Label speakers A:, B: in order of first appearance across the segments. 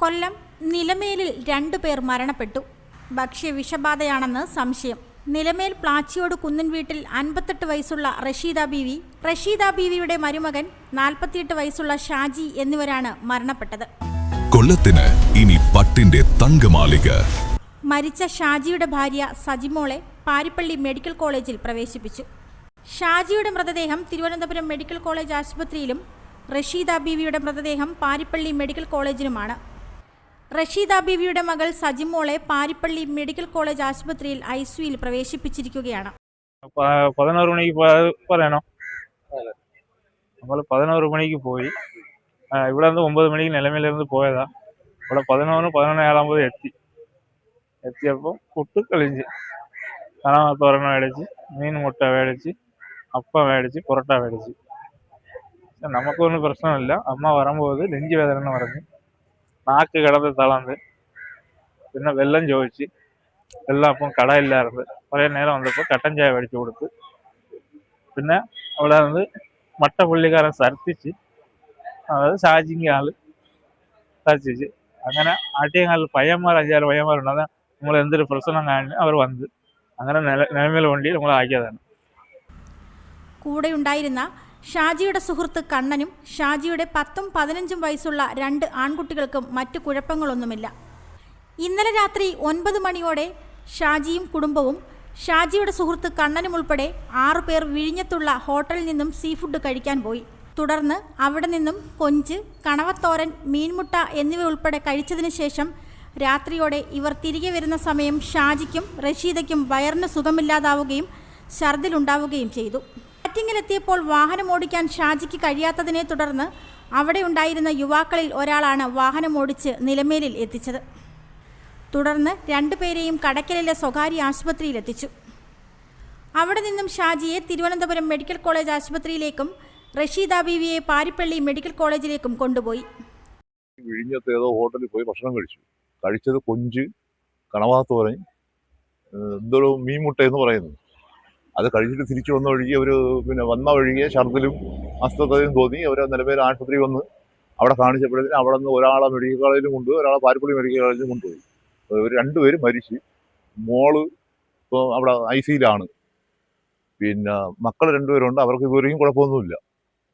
A: കൊല്ലം നിലമേലിൽ രണ്ടുപേർ മരണപ്പെട്ടു. ഭക്ഷ്യ വിഷബാധയാണെന്ന് സംശയം. നിലമേൽ പ്ലാച്ചിയോട് കുന്നിൻ വീട്ടിൽ അൻപത്തെട്ട് വയസ്സുള്ള റഷീദ ബീവി റഷീദ ബീവിയുടെ മരുമകൻ നാൽപ്പത്തിയെട്ട് വയസ്സുള്ള ഷാജി എന്നിവരാണ് മരണപ്പെട്ടത്.
B: കൊല്ലത്തിന് ഇനി പട്ടിന്റെ തങ്കമാലിക
A: മരിച്ച ഷാജിയുടെ ഭാര്യ സജിമോളെ പാരിപ്പള്ളി മെഡിക്കൽ കോളേജിൽ പ്രവേശിപ്പിച്ചു. ഷാജിയുടെ മൃതദേഹം തിരുവനന്തപുരം മെഡിക്കൽ കോളേജ് ആശുപത്രിയിലും റഷീദ ബീവിയുടെ മൃതദേഹം പാരിപ്പള്ളി മെഡിക്കൽ കോളേജിലുമാണ്. റഷീദ ബീവിയുടെ മകൾ സജിമോളെ പാരിപ്പള്ളി മെഡിക്കൽ കോളേജ് ആശുപത്രിയിൽ ഐ സിയുയിൽ പ്രവേശിപ്പിച്ചിരിക്കുകയാണ്.
C: പതിനോറ് മണിക്ക് പറയണോ? നമ്മൾ പതിനോറ് മണിക്ക് പോയി. ഇവിടെ നിന്ന് ഒമ്പത് മണിക്ക് നിലമേലിരുന്ന് പോയതാ. ഇവിടെ പതിനൊന്ന് പതിനൊന്ന് ഏഴാകുമ്പോൾ എത്തി. എത്തിയപ്പോൾ കൊട്ട് കളിച്ച് കണവ തോരണം മേടിച്ച് മീൻ മുട്ട മേടിച്ച് അപ്പം മേടിച്ച് പൊറോട്ട മേടിച്ച്. നമുക്കൊന്നും പ്രശ്നമില്ല. അമ്മ വരുമ്പോൾ നെഞ്ചു വേദന പറഞ്ഞു. നാക്ക് കിടന്ന് തളർന്ന് പിന്നെ വെള്ളം ചോദിച്ച് വെള്ളം അപ്പം കടയില്ലായിരുന്നു. കുറേ നേരം വന്നപ്പോൾ കട്ടൻ ചായ മേടിച്ചു കൊടുത്ത് പിന്നെ അവിടെ നിന്ന് മട്ട പുള്ളിക്കാരൻ സർത്തിച്ച് അതായത് ഷാജിങ് ആൾ സർത്തിച്ച് അങ്ങനെ ആട്ടിയങ്ങാലിൽ പയ്യന്മാർ അഞ്ചാറ് പയ്യന്മാരുണ്ട്. അത് നമ്മൾ എന്തൊരു പ്രശ്നം കാണി അവർ വന്ന്. അങ്ങനെ നില നിലമേൽ വണ്ടി നമ്മൾ ആക്കിയതാണ്.
A: കൂടെയുണ്ടായിരുന്ന ഷാജിയുടെ സുഹൃത്ത് കണ്ണനും ഷാജിയുടെ പത്തും പതിനഞ്ചും വയസ്സുള്ള രണ്ട് ആൺകുട്ടികൾക്കും മറ്റു കുഴപ്പങ്ങളൊന്നുമില്ല. ഇന്നലെ രാത്രി ഒൻപത് മണിയോടെ ഷാജിയും കുടുംബവും ഷാജിയുടെ സുഹൃത്ത് കണ്ണനും ഉൾപ്പെടെ ആറുപേർ വിഴിഞ്ഞത്തുള്ള ഹോട്ടലിൽ നിന്നും സീ ഫുഡ് കഴിക്കാൻ പോയി. തുടർന്ന് അവിടെ നിന്നും കൊഞ്ച് കണവത്തോരൻ മീൻമുട്ട എന്നിവ ഉൾപ്പെടെ കഴിച്ചതിന് ശേഷം രാത്രിയോടെ ഇവർ തിരികെ വരുന്ന സമയം ഷാജിക്കും റഷീദയ്ക്കും വയറിന് സുഖമില്ലാതാവുകയും ഛർദിലുണ്ടാവുകയും ചെയ്തു. ആറ്റിങ്ങിലെത്തിയപ്പോൾ വാഹനം ഓടിക്കാൻ ഷാജിക്ക് കഴിയാത്തതിനെ തുടർന്ന് അവിടെ ഉണ്ടായിരുന്ന യുവാക്കളിൽ ഒരാളാണ് വാഹനം ഓടിച്ച് നിലമേലിൽ എത്തിച്ചത്. തുടർന്ന് രണ്ടുപേരെയും കടക്കലിലെ സ്വകാര്യ ആശുപത്രിയിലെത്തിച്ചു അവിടെ നിന്നും ഷാജിയെ തിരുവനന്തപുരം മെഡിക്കൽ കോളേജ് ആശുപത്രിയിലേക്കും റഷീദ ബീവിയെ പാരിപ്പള്ളി മെഡിക്കൽ കോളേജിലേക്കും കൊണ്ടുപോയി.
D: വിഴിഞ്ഞത്ത് ഏതോ ഹോട്ടലിൽ പോയി ഭക്ഷണം കഴിച്ചു. കഴിച്ചത് കൊഞ്ച് കണവാത്തോരൻ എന്തോ മീൻമുട്ട എന്ന് പറയുന്നു അത് കഴിച്ചിട്ട് തിരിച്ചു വന്ന വഴിക്ക് അവർ പിന്നെ വന്ന വഴിക്ക് ഛർദിലും അസ്വസ്ഥതയും തോന്നി. അവർ നിലവിൽ ആശുപത്രി വന്ന് അവിടെ കാണിച്ചപ്പോഴത്തേന് അവിടെ നിന്ന് ഒരാളെ മെഡിക്കൽ കോളേജിലും കൊണ്ടുപോയി ഒരാളെ പാരിപ്പള്ളി മെഡിക്കൽ കോളേജിലും കൊണ്ടുപോയി. ഇവർ രണ്ടുപേരും മരിച്ച്. മോൾ ഇപ്പോൾ അവിടെ ഐ സിയിലാണ്. പിന്നെ മക്കൾ രണ്ടുപേരുണ്ട് അവർക്ക് ഇതുവരെയും കുഴപ്പമൊന്നുമില്ല.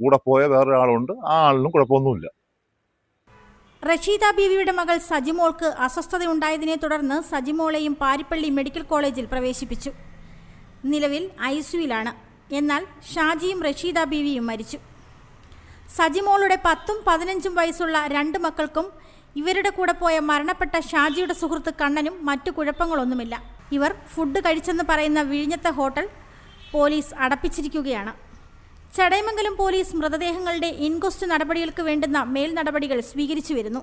D: കൂടെ പോയ വേറൊരാളുണ്ട്. ആ ആളിനും കുഴപ്പമൊന്നുമില്ല.
A: റഷീദ ബീവിയുടെ മകൾ സജിമോൾക്ക് അസ്വസ്ഥതയുണ്ടായതിനെ തുടർന്ന് സജിമോളെയും പാരിപ്പള്ളി മെഡിക്കൽ കോളേജിൽ പ്രവേശിപ്പിച്ചു. നിലവിൽ ഐ സിയുലാണ് എന്നാൽ ഷാജിയും റഷീദ ബീവിയും മരിച്ചു. സജിമോളുടെ പത്തും പതിനഞ്ചും വയസ്സുള്ള രണ്ട് മക്കൾക്കും ഇവരുടെ കൂടെ പോയ മരണപ്പെട്ട ഷാജിയുടെ സുഹൃത്ത് കണ്ണനും മറ്റു കുഴപ്പങ്ങളൊന്നുമില്ല. ഇവർ ഫുഡ് കഴിച്ചെന്ന് പറയുന്ന വിഴിഞ്ഞത്തെ ഹോട്ടൽ പോലീസ് അടപ്പിച്ചിരിക്കുകയാണ്. ചടയമംഗലം പോലീസ് മൃതദേഹങ്ങളുടെ ഇൻക്വസ്റ്റ് നടപടികൾക്ക് വേണ്ടുന്ന മേൽ നടപടികൾ സ്വീകരിച്ചു വരുന്നു.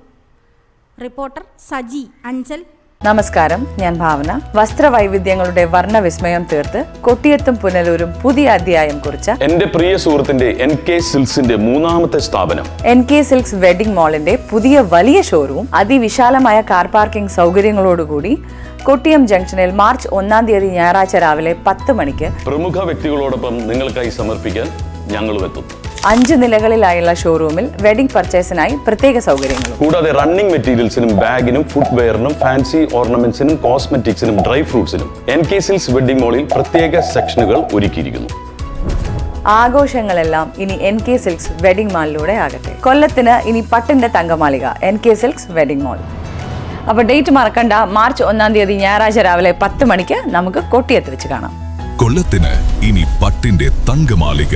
A: റിപ്പോർട്ടർ സജി അഞ്ചൽ.
E: നമസ്കാരം ഞാൻ ഭാവന. വസ്ത്രവൈവിധ്യങ്ങളുടെ വർണവിസ്മയം തീർത്ത് കൊട്ടിയത്തും പുനലൂരും പുതിയ അധ്യായം കുറിച്ച
F: എന്റെ പ്രിയ സുഹൃത്തിന്റെ എൻ കെ സിൽക്സിന്റെ മൂന്നാമത്തെ സ്ഥാപനം.
E: എൻ കെ സിൽക്സ് വെഡിംഗ് മാളിന്റെ പുതിയ വലിയ ഷോറൂം അതിവിശാലമായ കാർ പാർക്കിംഗ് സൗകര്യങ്ങളോടുകൂടി കൊട്ടിയം ജംഗ്ഷനിൽ മാർച്ച് ഒന്നാം തീയതി ഞായറാഴ്ച രാവിലെ പത്ത് മണിക്ക്
F: പ്രമുഖ വ്യക്തികളോടൊപ്പം നിങ്ങൾക്കായി സമർപ്പിക്കാൻ ഞങ്ങളും എത്തും.
E: അഞ്ച് നിലകളിലായുള്ള ഷോറൂമിൽ വെഡിംഗ് പർച്ചേസിനായി പ്രത്യേക സൗകര്യങ്ങൾ
F: കൂടാതെ റണ്ണിംഗ് മെറ്റീരിയൽസിനും ബാഗിനും ഫുട്വെയറിനും ഫാൻസി ഓർണമെന്റ്സിനും കോസ്മെറ്റിക്സിനും ഡ്രൈ ഫ്രൂട്ട്സിനും എൻ കെ സിൽസ് വെഡിംഗ് മോളിൽ പ്രത്യേക സെക്ഷനുകൾ ഒരുക്കിയിരിക്കുന്നു.
E: ആഘോഷങ്ങളെല്ലാം ഇനി എൻ കെ സിൽക്സ് വെഡിംഗ് മാളിലൂടെ ആകട്ടെ. കൊല്ലത്തിന് ഇനി പട്ടിന്റെ തങ്കമാളിക N K silks wedding mall അപ്പോൾ ഡേറ്റ് മറക്കണ്ട. മാർച്ച് ഒന്നാം തീയതി ഞായറാഴ്ച രാവിലെ പത്ത് മണിക്ക് നമുക്ക് കൊട്ടിയത്ത് വെച്ച് കാണാം.
B: കൊല്ലത്തിന് ഇനി പട്ടിന്റെ തങ്കമാലിക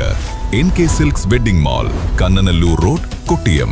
B: N K silks wedding mall Kannanallur road Kottiyam.